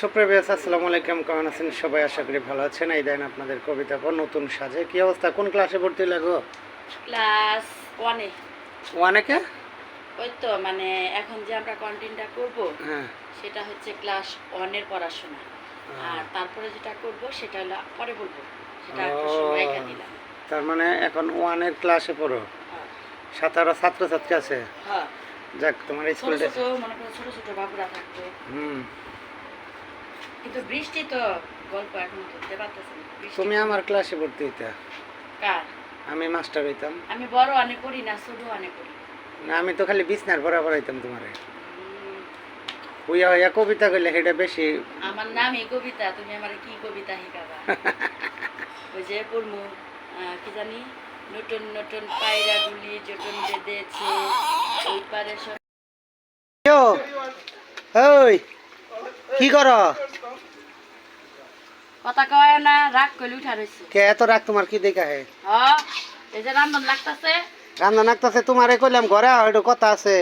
সুপ্রভাত আসসালামু আলাইকুম। কেমন আছেন? সবাই আশা করি ভালো আছেন। এই দেন আপনাদের কবিতা পর নতুন সাজে। কি অবস্থা? কোন ক্লাসে ভর্তি লাগো ক্লাস ওয়ানে অনেকে ওই তো মানে এখন যে আমরা কন্টেন্টটা করব হ্যাঁ। সেটা হচ্ছে ক্লাস ওয়ানের পড়াশোনা। আর তারপরে যেটা করব সেটা হলো পরে বলব। সেটা একটু সময় দিলাম। তার মানে এখন ওয়ানের ক্লাসে পড়ো? হ্যাঁ, সাতারো ছাত্রছাত্রী আছে? হ্যাঁ। যাক তোমার ছোট স্কুলটা ছোট মনে করো ছোট ছোট বাবুরা থাকতো হুম। কিন্তু বৃষ্টি তো গল্প এখন করতে পারতেছে না। তুমি আমার ক্লাসে ভর্তি হইতা। কার? আমি মাস্টার হইতাম। আমি বড় অনেক করি না ছোট অনেক করি না আমি তো খালি বিছনার বরাবর হইতাম তোমার। উম, হুইয়া কবিতা কইলে সেটা বেশি আমার নামই কবিতা তুমি আমার কি কবিতা শিখাবা? ওই যে পড়মু কি জানি? নতুন নতুন পায়রা গুলি জটন বেঁধেছে ওই পারে সব ওই কি করো? কথা কয় না রাগ কইলে উঠা রয়েছে কে এত রাগ তোমার কি দেখা হে? হ এই যে রান্ধন লাগতাছে। রান্না নাকতাছে তোমারে কইলাম ঘরে একটু কথা আছে।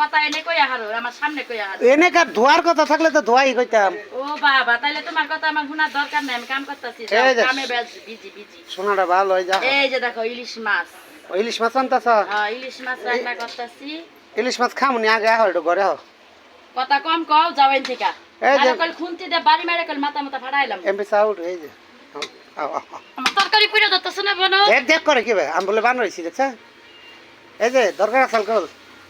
কথা এনে কই আহারো আমার সামনে কই আহারো এনে কার ধোয়ার কথা থাকলে তো ধোয়াই কইতাম। ও বাবা তাইলে তোমার কথা আমার শোনার দরকার নাই আমি কাম করতেছি কামে বিজি বিজি সোনাটা ভালো হয়ে যা এই যে দেখো ইলিশ মাছ। ইলিশ মাছ আনতাছ? হ্যাঁ ইলিশ মাছ রান্না করতেছি। ইলিশ মাছ খামুনি আগে আহ ঘরে কথা কম কও যাবেন থেকে। এই যে- কল খুন্তি দে বাড়ি মেরে কল মাথা মাথা ফাড়াইলাম। এমপি সাউট এই যে। আমার তরকারি বোন এ দেখ করে কি ভাই আমি বলে বান রয়েছি দেখছ? এই যে দরকার আসাল কল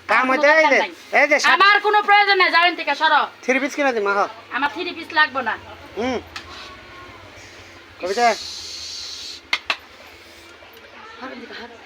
কাম হইতে এই যে এই যে আমার কোনো প্রয়োজন নাই যাবেন থেকে সরো। থ্রি পিস কিনা দিমা হ আমার থ্রি পিস লাগবো না। হুম। কবিতা। হারুন দিকে হারুন